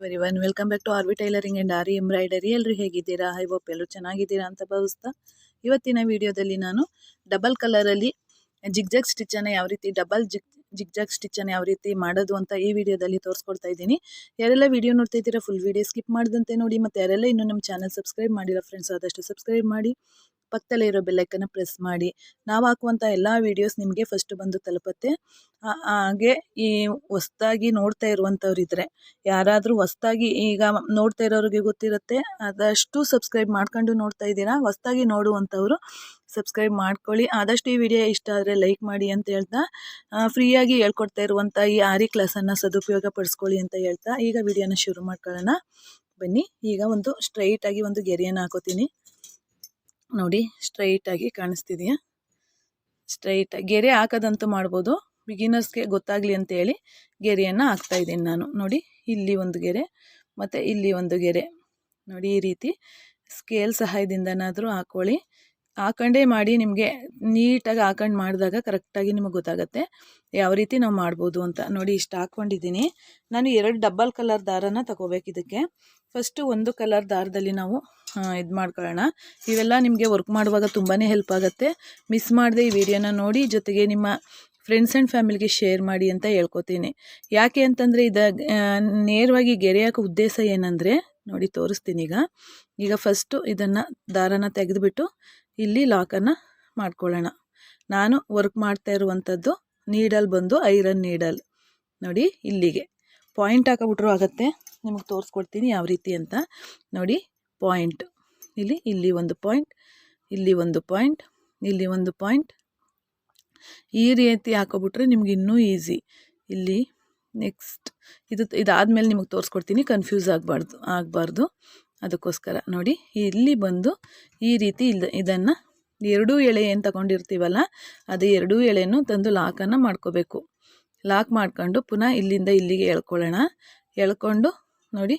Everyone welcome back to R V tailoring and aari embroidery ಎಲ್ಲರೂ ಹೇಗಿದ್ದೀರಾ? I hope ಎಲ್ಲರೂ ಚೆನ್ನಾಗಿದ್ದೀರಾ ಅಂತ ಭಾವಿಸ್ತಾ ಇವತ್ತಿನ ವಿಡಿಯೋದಲ್ಲಿ ನಾನು ಡಬಲ್ ಕಲರಲ್ಲಿ ಜಿಗ್ಜಾಗ್ ಸ್ಟಿಚ್ಚನ್ನು ಯಾವ ರೀತಿ ಡಬಲ್ ಜಿಗ್ ಜಿಗ್ಜಾಗ್ ಸ್ಟಿಚ್ಚನ್ನು ಯಾವ ರೀತಿ ಮಾಡೋದು ಅಂತ ಈ ವಿಡಿಯೋದಲ್ಲಿ ತೋರಿಸ್ಕೊಡ್ತಾ ಇದ್ದೀನಿ. ಯಾರೆಲ್ಲ ವಿಡಿಯೋ ನೋಡ್ತಾ ಇದ್ದೀರಾ ಫುಲ್ ವಿಡಿಯೋ ಸ್ಕಿಪ್ ಮಾಡಿದಂತೆ ನೋಡಿ, ಮತ್ತು ಯಾರೆಲ್ಲ ಇನ್ನೂ ನಮ್ಮ ಚಾನಲ್ ಸಬ್ಸ್ಕ್ರೈಬ್ ಮಾಡಿರೋ ಫ್ರೆಂಡ್ಸ್ ಆದಷ್ಟು ಸಬ್ಸ್ಕ್ರೈಬ್ ಮಾಡಿ. ಪಕ್ಕದಲ್ಲೇ ಇರೋ ಬೆಲ್ಲೈಕನ್ನ ಪ್ರೆಸ್ ಮಾಡಿ. ನಾವು ಹಾಕುವಂಥ ಎಲ್ಲ ವೀಡಿಯೋಸ್ ನಿಮಗೆ ಫಸ್ಟ್ ಬಂದು ತಲುಪತ್ತೆ. ಹಾಗೆ ಈ ಹೊಸ್ದಾಗಿ ನೋಡ್ತಾ ಇರುವಂಥವ್ರಿದ್ರೆ ಯಾರಾದರೂ ಹೊಸ್ದಾಗಿ ಈಗ ನೋಡ್ತಾ ಇರೋರಿಗೆ ಗೊತ್ತಿರುತ್ತೆ, ಆದಷ್ಟು ಸಬ್ಸ್ಕ್ರೈಬ್ ಮಾಡ್ಕೊಂಡು ನೋಡ್ತಾ ಇದ್ದೀರಾ, ಹೊಸ್ದಾಗಿ ನೋಡುವಂಥವ್ರು ಸಬ್ಸ್ಕ್ರೈಬ್ ಮಾಡ್ಕೊಳ್ಳಿ. ಆದಷ್ಟು ಈ ವಿಡಿಯೋ ಇಷ್ಟ ಆದರೆ ಲೈಕ್ ಮಾಡಿ ಅಂತ ಹೇಳ್ತಾ ಫ್ರೀಯಾಗಿ ಹೇಳ್ಕೊಡ್ತಾ ಇರುವಂಥ ಈ ಆರಿ ಕ್ಲಾಸನ್ನು ಸದುಪಯೋಗ ಪಡಿಸ್ಕೊಳ್ಳಿ ಅಂತ ಹೇಳ್ತಾ, ಈಗ ವಿಡಿಯೋನ ಶುರು ಮಾಡ್ಕೊಳ್ಳೋಣ. ಬನ್ನಿ, ಈಗ ಒಂದು ಸ್ಟ್ರೈಟಾಗಿ ಒಂದು ಗೆರೆಯನ್ನು ಹಾಕೋತೀನಿ. ನೋಡಿ ಸ್ಟ್ರೈಟಾಗಿ ಕಾಣಿಸ್ತಿದೆಯಾ? ಸ್ಟ್ರೈಟ್ ಗೆರೆ ಹಾಕೋದಂತೂ ಮಾಡ್ಬೋದು. ಬಿಗಿನರ್ಸ್ಗೆ ಗೊತ್ತಾಗಲಿ ಅಂತೇಳಿ ಗೆರೆಯನ್ನು ಹಾಕ್ತಾ ಇದ್ದೀನಿ ನಾನು. ನೋಡಿ, ಇಲ್ಲಿ ಒಂದು ಗೆರೆ, ಮತ್ತು ಇಲ್ಲಿ ಒಂದು ಗೆರೆ. ನೋಡಿ, ಈ ರೀತಿ ಸ್ಕೇಲ್ ಸಹಾಯದಿಂದನಾದರೂ ಹಾಕ್ಕೊಳ್ಳಿ ಹಾಕೊಂಡೇ ಮಾಡಿ ನಿಮಗೆ ನೀಟಾಗಿ ಹಾಕೊಂಡು ಮಾಡಿದಾಗ ಕರೆಕ್ಟಾಗಿ ನಿಮಗೆ ಗೊತ್ತಾಗುತ್ತೆ ಯಾವ ರೀತಿ ನಾವು ಮಾಡ್ಬೋದು ಅಂತ. ನೋಡಿ, ಇಷ್ಟು ಹಾಕ್ಕೊಂಡಿದ್ದೀನಿ. ನಾನು ಎರಡು ಡಬ್ಬಲ್ ಕಲರ್ ದಾರನ ತಗೋಬೇಕು ಇದಕ್ಕೆ. ಫಸ್ಟು ಒಂದು ಕಲರ್ ದಾರದಲ್ಲಿ ನಾವು ಇದು ಮಾಡ್ಕೊಳ್ಳೋಣ. ಇವೆಲ್ಲ ನಿಮಗೆ ವರ್ಕ್ ಮಾಡುವಾಗ ತುಂಬಾ ಹೆಲ್ಪ್ ಆಗುತ್ತೆ. ಮಿಸ್ ಮಾಡದೆ ಈ ವಿಡಿಯೋನ ನೋಡಿ, ಜೊತೆಗೆ ನಿಮ್ಮ ಫ್ರೆಂಡ್ಸ್ ಆ್ಯಂಡ್ ಫ್ಯಾಮಿಲಿಗೆ ಶೇರ್ ಮಾಡಿ ಅಂತ ಹೇಳ್ಕೊತೀನಿ. ಯಾಕೆ ಅಂತಂದರೆ ಇದು ನೇರವಾಗಿ ಗೆರೆ ಉದ್ದೇಶ ಏನಂದರೆ, ನೋಡಿ ತೋರಿಸ್ತೀನಿ ಈಗ. ಈಗ ಫಸ್ಟು ಇದನ್ನು ದಾರನ ತೆಗೆದುಬಿಟ್ಟು ಇಲ್ಲಿ ಲಾಕನ್ನು ಮಾಡ್ಕೊಳ್ಳೋಣ. ನಾನು ವರ್ಕ್ ಮಾಡ್ತಾ ಇರುವಂಥದ್ದು ನೀಡಲ್ ಬಂದು ಐರನ್ ನೀಡಲ್ ನೋಡಿ ಇಲ್ಲಿಗೆ. ಪಾಯಿಂಟ್ ಹಾಕೊಬಿಟ್ರು ಆಗುತ್ತೆ. ನಿಮಗೆ ತೋರಿಸ್ಕೊಡ್ತೀನಿ ಯಾವ ರೀತಿ ಅಂತ. ನೋಡಿ, ಪಾಯಿಂಟ್. ಇಲ್ಲಿ ಇಲ್ಲಿ ಒಂದು ಪಾಯಿಂಟ್, ಇಲ್ಲಿ ಒಂದು ಪಾಯಿಂಟ್, ಇಲ್ಲಿ ಒಂದು ಪಾಯಿಂಟ್. ಈ ರೀತಿ ಹಾಕೋಬಿಟ್ರೆ ನಿಮ್ಗೆ ಇನ್ನೂ ಈಸಿ. ಇಲ್ಲಿ ನೆಕ್ಸ್ಟ್ ಇದು, ಇದಾದಮೇಲೆ ನಿಮಗೆ ತೋರಿಸ್ಕೊಡ್ತೀನಿ, ಕನ್ಫ್ಯೂಸ್ ಆಗಬಾರ್ದು ಆಗಬಾರ್ದು. ಅದಕ್ಕೋಸ್ಕರ ನೋಡಿ, ಇಲ್ಲಿ ಬಂದು ಈ ರೀತಿ ಇಲ್ಲ ಇದನ್ನು ಎರಡೂ ಎಳೆ ಏನು ತಗೊಂಡಿರ್ತೀವಲ್ಲ, ಅದು ಎರಡೂ ಎಳೆಯನ್ನು ತಂದು ಲಾಕನ್ನು ಮಾಡ್ಕೋಬೇಕು. ಲಾಕ್ ಮಾಡ್ಕೊಂಡು ಪುನಃ ಇಲ್ಲಿಂದ ಇಲ್ಲಿಗೆ ಎಳ್ಕೊಳ್ಳೋಣ. ಎಳ್ಕೊಂಡು ನೋಡಿ,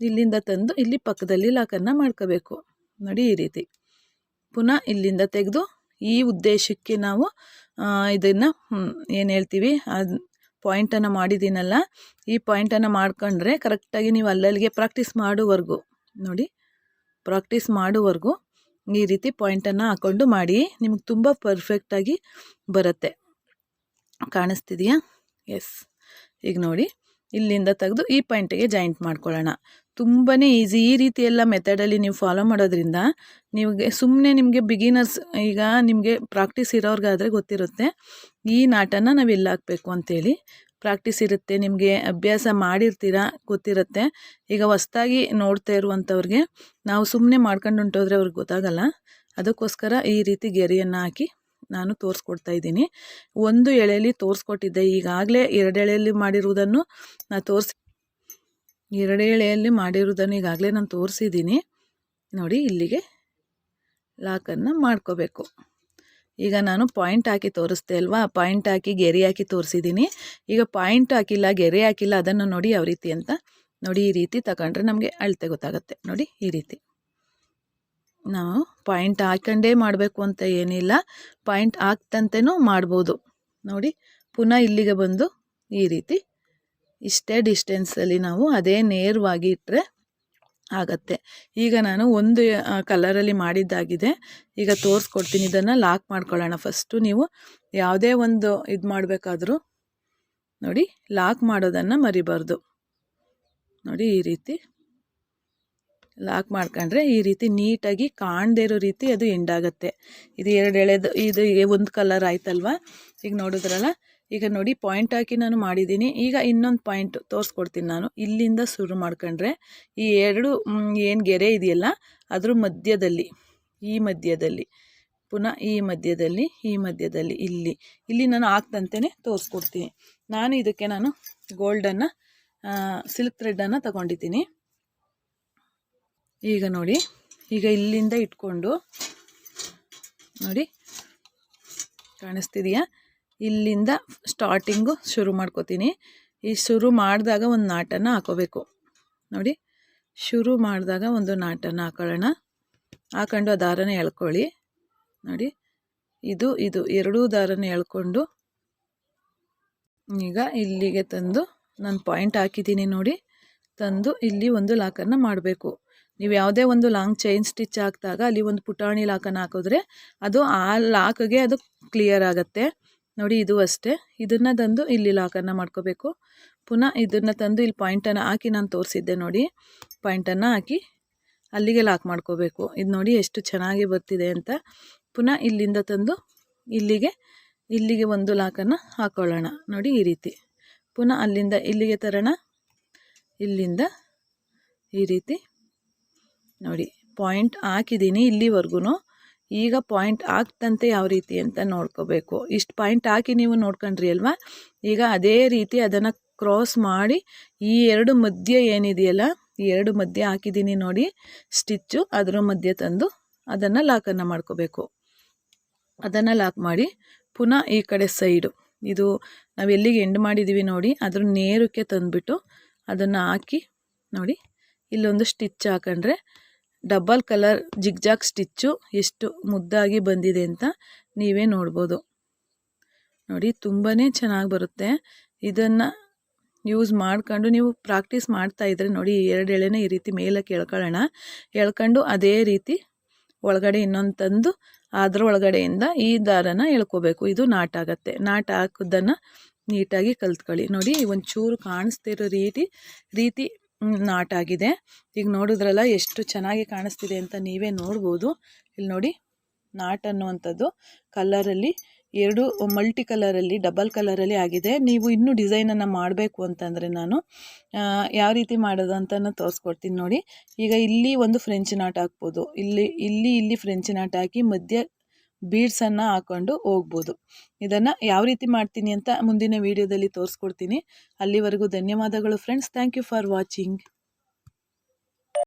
ಇಲ್ಲಿಂದ ತಂದು ಇಲ್ಲಿ ಪಕ್ಕದಲ್ಲಿ ಲಾಕನ್ನು ಮಾಡ್ಕೋಬೇಕು. ನೋಡಿ ಈ ರೀತಿ. ಪುನಃ ಇಲ್ಲಿಂದ ತೆಗೆದು ಈ ಉದ್ದೇಶಕ್ಕೆ ನಾವು ಇದನ್ನು ಏನು ಹೇಳ್ತೀವಿ, ಅದು ಪಾಯಿಂಟನ್ನು ಮಾಡಿದ್ದೀನಲ್ಲ, ಈ ಪಾಯಿಂಟನ್ನು ಮಾಡ್ಕೊಂಡ್ರೆ ಕರೆಕ್ಟಾಗಿ ನೀವು ಅಲ್ಲಲ್ಲಿಗೆ ಪ್ರಾಕ್ಟೀಸ್ ಮಾಡೋವರೆಗೂ, ನೋಡಿ ಪ್ರಾಕ್ಟೀಸ್ ಮಾಡೋವರೆಗೂ ಈ ರೀತಿ ಪಾಯಿಂಟನ್ನು ಹಾಕ್ಕೊಂಡು ಮಾಡಿ, ನಿಮಗೆ ತುಂಬ ಪರ್ಫೆಕ್ಟಾಗಿ ಬರುತ್ತೆ. ಕಾಣಿಸ್ತಿದೆಯಾ? ಎಸ್ ಈಗ ನೋಡಿ. ಇಲ್ಲಿಂದ ತೆಗೆದು ಈ ಪಾಯಿಂಟಿಗೆ ಜಾಯಿಂಟ್ ಮಾಡ್ಕೊಳ್ಳೋಣ. ತುಂಬಾ ಈಸಿ ಈ ರೀತಿ ಎಲ್ಲ ಮೆಥಡಲ್ಲಿ ನೀವು ಫಾಲೋ ಮಾಡೋದ್ರಿಂದ ನಿಮಗೆ ಸುಮ್ಮನೆ ನಿಮಗೆ ಬಿಗಿನರ್ಸ್ ಈಗ ನಿಮಗೆ ಪ್ರಾಕ್ಟೀಸ್ ಇರೋರ್ಗಾದರೆ ಗೊತ್ತಿರುತ್ತೆ. ಈ ನಾಟನ ನಾವು ಎಲ್ಲಿ ಹಾಕಬೇಕು ಅಂತೇಳಿ. ಪ್ರಾಕ್ಟೀಸ್ ಇರುತ್ತೆ, ನಿಮಗೆ ಅಭ್ಯಾಸ ಮಾಡಿರ್ತೀರ ಗೊತ್ತಿರುತ್ತೆ. ಈಗ ಹೊಸ್ದಾಗಿ ನೋಡ್ತಾ ಇರುವಂಥವ್ರಿಗೆ ನಾವು ಸುಮ್ಮನೆ ಮಾಡ್ಕೊಂಡು ಹೊಂಟೋದ್ರೆ ಅವ್ರಿಗೆ ಗೊತ್ತಾಗಲ್ಲ. ಅದಕ್ಕೋಸ್ಕರ ಈ ರೀತಿ ಗೆರೆಯನ್ನು ಹಾಕಿ ನಾನು ತೋರಿಸ್ಕೊಡ್ತಾ ಇದ್ದೀನಿ. ಒಂದು ಎಳೆಯಲ್ಲಿ ತೋರಿಸ್ಕೊಟ್ಟಿದ್ದೆ. ಈಗಾಗಲೇ ಎರಡು ಎಳೆಯಲ್ಲಿ ಮಾಡಿರುವುದನ್ನು ನಾನು ತೋರಿಸಿ ಎರಡು ಎಳೆಯಲ್ಲಿ ಮಾಡಿರುವುದನ್ನು ಈಗಾಗಲೇ ನಾನು ತೋರಿಸಿದ್ದೀನಿ. ನೋಡಿ, ಇಲ್ಲಿಗೆ ಲಾಕನ್ನು ಮಾಡ್ಕೋಬೇಕು. ಈಗ ನಾನು ಪಾಯಿಂಟ್ ಹಾಕಿ ತೋರಿಸ್ದೆ ಅಲ್ವಾ? ಪಾಯಿಂಟ್ ಹಾಕಿ, ಗೆರೆ ಹಾಕಿ ತೋರಿಸಿದ್ದೀನಿ. ಈಗ ಪಾಯಿಂಟ್ ಹಾಕಿಲ್ಲ, ಗೆರೆ ಹಾಕಿಲ್ಲ, ಅದನ್ನು ನೋಡಿ ಯಾವ ರೀತಿ ಅಂತ. ನೋಡಿ, ಈ ರೀತಿ ತಗೊಂಡ್ರೆ ನಮಗೆ ಅಳತೆ ಗೊತ್ತಾಗುತ್ತೆ. ನೋಡಿ, ಈ ರೀತಿ. ನಾವು ಪಾಯಿಂಟ್ ಹಾಕೊಂಡೇ ಮಾಡಬೇಕು ಅಂತ ಏನಿಲ್ಲ. ಪಾಯಿಂಟ್ ಹಾಕ್ತಂತೆನೂ ಮಾಡ್ಬೋದು. ನೋಡಿ, ಪುನಃ ಇಲ್ಲಿಗೆ ಬಂದು ಈ ರೀತಿ ಇಷ್ಟೇ ಡಿಸ್ಟೆನ್ಸಲ್ಲಿ ನಾವು ಅದೇ ನೇರವಾಗಿ ಇಟ್ಟರೆ ಆಗತ್ತೆ. ಈಗ ನಾನು ಒಂದು ಕಲರಲ್ಲಿ ಮಾಡಿದ್ದಾಗಿದೆ. ಈಗ ತೋರಿಸ್ಕೊಡ್ತೀನಿ. ಇದನ್ನು ಲಾಕ್ ಮಾಡ್ಕೊಳ್ಳೋಣ. ಫಸ್ಟು ನೀವು ಯಾವುದೇ ಒಂದು ಇದು ಮಾಡಬೇಕಾದ್ರೂ ನೋಡಿ, ಲಾಕ್ ಮಾಡೋದನ್ನು ಮರಿಬಾರ್ದು. ನೋಡಿ, ಈ ರೀತಿ ಲಾಕ್ ಮಾಡ್ಕೊಂಡ್ರೆ ಈ ರೀತಿ ನೀಟಾಗಿ ಕಾಣದೇ ಇರೋ ರೀತಿ ಅದು ಎಂಡಾಗುತ್ತೆ ಇದು ಎರಡು ಎಳೆದು, ಇದು ಒಂದು ಕಲರ್ ಆಯ್ತಲ್ವ? ಈಗ ನೋಡಿದ್ರಲ್ಲ? ಈಗ ನೋಡಿ ಪಾಯಿಂಟ್ ಹಾಕಿ ನಾನು ಮಾಡಿದ್ದೀನಿ. ಈಗ ಇನ್ನೊಂದು ಪಾಯಿಂಟ್ ತೋರಿಸ್ಕೊಡ್ತೀನಿ ನಾನು. ಇಲ್ಲಿಂದ ಶುರು ಮಾಡ್ಕೊಂಡ್ರೆ ಈ ಎರಡು ಏನು ಗೆರೆ ಇದೆಯಲ್ಲ, ಅದ್ರ ಮಧ್ಯದಲ್ಲಿ, ಈ ಮಧ್ಯದಲ್ಲಿ, ಪುನಃ ಈ ಮಧ್ಯದಲ್ಲಿ ಈ ಮಧ್ಯದಲ್ಲಿ, ಇಲ್ಲಿ. ಇಲ್ಲಿ ನಾನು ಹಾಕ್ದಂತೆಯೇ ತೋರಿಸ್ಕೊಡ್ತೀನಿ. ನಾನು ಇದಕ್ಕೆ ನಾನು ಗೋಲ್ಡನ್ನು ಸಿಲ್ಕ್ ಥ್ರೆಡ್ಡನ್ನು ತಗೊಂಡಿದ್ದೀನಿ. ಈಗ ನೋಡಿ, ಈಗ ಇಲ್ಲಿಂದ ಇಟ್ಕೊಂಡು ನೋಡಿ, ಕಾಣಿಸ್ತಿದೆಯಾ? ಇಲ್ಲಿಂದ ಸ್ಟಾರ್ಟಿಂಗು ಶುರು ಮಾಡ್ಕೋತೀನಿ. ಈ ಶುರು ಮಾಡಿದಾಗ ಒಂದು ನಾಟನ್ನು ಹಾಕೋಬೇಕು. ನೋಡಿ, ಶುರು ಮಾಡಿದಾಗ ಒಂದು ನಾಟನ್ನು ಹಾಕೊಳ್ಳೋಣ. ಹಾಕೊಂಡು ಆ ದಾರನ ಎಳ್ಕೊಳ್ಳಿ. ನೋಡಿ, ಇದು ಇದು, ಎರಡೂ ದಾರನ ಎಳ್ಕೊಂಡು ಈಗ ಇಲ್ಲಿಗೆ ತಂದು ನಾನು ಪಾಯಿಂಟ್ ಹಾಕಿದ್ದೀನಿ ನೋಡಿ. ತಂದು ಇಲ್ಲಿ ಒಂದು ಲಾಕನ್ನು ಮಾಡಬೇಕು. ನೀವು ಯಾವುದೇ ಒಂದು ಲಾಂಗ್ ಚೈನ್ ಸ್ಟಿಚ್ ಹಾಕಿದಾಗ ಅಲ್ಲಿ ಒಂದು ಪುಟಾಣಿ ಲಾಕನ್ನು ಹಾಕಿದ್ರೆ ಅದು ಆ ಲಾಕ್ಗೆ ಅದು ಕ್ಲಿಯರ್ ಆಗುತ್ತೆ. ನೋಡಿ, ಇದು ಅಷ್ಟೇ. ಇದನ್ನು ತಂದು ಇಲ್ಲಿ ಲಾಕನ್ನು ಮಾಡ್ಕೋಬೇಕು. ಪುನಃ ಇದನ್ನು ತಂದು ಇಲ್ಲಿ ಪಾಯಿಂಟನ್ನು ಹಾಕಿ ನಾನು ತೋರಿಸಿದ್ದೆ ನೋಡಿ. ಪಾಯಿಂಟನ್ನು ಹಾಕಿ ಅಲ್ಲಿಗೆ ಲಾಕ್ ಮಾಡ್ಕೋಬೇಕು. ಇದು ನೋಡಿ ಎಷ್ಟು ಚೆನ್ನಾಗಿ ಬರ್ತಿದೆ ಅಂತ. ಪುನಃ ಇಲ್ಲಿಂದ ತಂದು ಇಲ್ಲಿಗೆ ಇಲ್ಲಿಗೆ ಒಂದು ಲಾಕನ್ನು ಹಾಕೊಳ್ಳೋಣ. ನೋಡಿ, ಈ ರೀತಿ. ಪುನಃ ಅಲ್ಲಿಂದ ಇಲ್ಲಿಗೆ ತರೋಣ. ಇಲ್ಲಿಂದ ಈ ರೀತಿ. ನೋಡಿ ಪಾಯಿಂಟ್ ಹಾಕಿದ್ದೀನಿ ಇಲ್ಲಿವರೆಗೂ ಈಗ ಪಾಯಿಂಟ್ ಆಗ್ತಂತೆ ಯಾವ ರೀತಿ ಅಂತ ನೋಡ್ಕೋಬೇಕು. ಇಷ್ಟು ಪಾಯಿಂಟ್ ಹಾಕಿ ನೀವು ನೋಡ್ಕೊಂಡ್ರಿ ಅಲ್ವಾ? ಈಗ ಅದೇ ರೀತಿ ಅದನ್ನು ಕ್ರಾಸ್ ಮಾಡಿ, ಈ ಎರಡು ಮಧ್ಯೆ ಏನಿದೆಯಲ್ಲ, ಈ ಎರಡು ಮಧ್ಯೆ ಹಾಕಿದ್ದೀನಿ ನೋಡಿ ಸ್ಟಿಚ್ಚು ಅದರ ಮಧ್ಯೆ ತಂದು ಅದನ್ನು ಲಾಕನ್ನು ಮಾಡ್ಕೋಬೇಕು. ಅದನ್ನು ಲಾಕ್ ಮಾಡಿ, ಪುನಃ ಈ ಕಡೆ ಸೈಡು ಇದು ನಾವು ಎಲ್ಲಿಗೆ ಎಂಡ್ ಮಾಡಿದ್ದೀವಿ ನೋಡಿ, ಅದ್ರ ನೇರಕ್ಕೆ ತಂದುಬಿಟ್ಟು ಅದನ್ನು ಹಾಕಿ ನೋಡಿ, ಇಲ್ಲೊಂದು ಸ್ಟಿಚ್ ಹಾಕೊಂಡ್ರೆ ಡಬಲ್ ಕಲರ್ ಜಿಗ್ಜಾಗ್ ಸ್ಟಿಚ್ಚು ಎಷ್ಟು ಮುದ್ದಾಗಿ ಬಂದಿದೆ ಅಂತ ನೀವೇ ನೋಡ್ಬೋದು. ನೋಡಿ ತುಂಬಾ ಚೆನ್ನಾಗಿ ಬರುತ್ತೆ. ಇದನ್ನು ಯೂಸ್ ಮಾಡ್ಕೊಂಡು ನೀವು ಪ್ರಾಕ್ಟೀಸ್ ಮಾಡ್ತಾ ಇದ್ರೆ ನೋಡಿ ಎರಡು ಎಳೆನೇ ಈ ರೀತಿ ಮೇಲಕ್ಕೆ ಎಳ್ಕೊಳ್ಳೋಣ ಎಳ್ಕೊಂಡು ಅದೇ ರೀತಿ ಒಳಗಡೆ ಇನ್ನೊಂದು ತಂದು ಅದರ ಒಳಗಡೆಯಿಂದ ಈ ದಾರನ ಎಳ್ಕೋಬೇಕು. ಇದು ನಾಟಾಗತ್ತೆ. ನಾಟ್ ಹಾಕೋದನ್ನು ನೀಟಾಗಿ ಕಲ್ತ್ಕೊಳ್ಳಿ. ನೋಡಿ, ಒಂಚೂರು ಕಾಣಿಸ್ತಿರೋ ರೀತಿ ರೀತಿ ನಾಟಾಗಿದೆ ಈಗ ನೋಡಿದ್ರಲ್ಲ ಎಷ್ಟು ಚೆನ್ನಾಗಿ ಕಾಣಿಸ್ತಿದೆ ಅಂತ ನೀವೇ ನೋಡ್ಬೋದು. ಇಲ್ಲಿ ನೋಡಿ ನಾಟ್ ಅನ್ನುವಂಥದ್ದು. ಕಲರಲ್ಲಿ ಎರಡು ಮಲ್ಟಿ ಕಲರಲ್ಲಿ ಡಬಲ್ ಕಲರಲ್ಲಿ ಆಗಿದೆ. ನೀವು ಇನ್ನೂ ಡಿಸೈನನ್ನು ಮಾಡಬೇಕು ಅಂತಂದರೆ ನಾನು ಯಾವ ರೀತಿ ಮಾಡೋದು ಅಂತ ತೋರಿಸ್ಕೊಡ್ತೀನಿ ನೋಡಿ. ಈಗ ಇಲ್ಲಿ ಒಂದು ಫ್ರೆಂಚ್ ನಾಟ್ ಹಾಕ್ಬೋದು. ಇಲ್ಲಿ ಇಲ್ಲಿ ಇಲ್ಲಿ ಫ್ರೆಂಚ್ ನಾಟ್ ಹಾಕಿ ಮಧ್ಯ ಬೀಡ್ಸನ್ನು ಹಾಕ್ಕೊಂಡು ಹೋಗ್ಬೋದು. ಇದನ್ನು ಯಾವ ರೀತಿ ಮಾಡ್ತೀನಿ ಅಂತ ಮುಂದಿನ ವೀಡಿಯೋದಲ್ಲಿ ತೋರಿಸ್ಕೊಡ್ತೀನಿ. ಅಲ್ಲಿವರೆಗೂ ಧನ್ಯವಾದಗಳು friends thank you for watching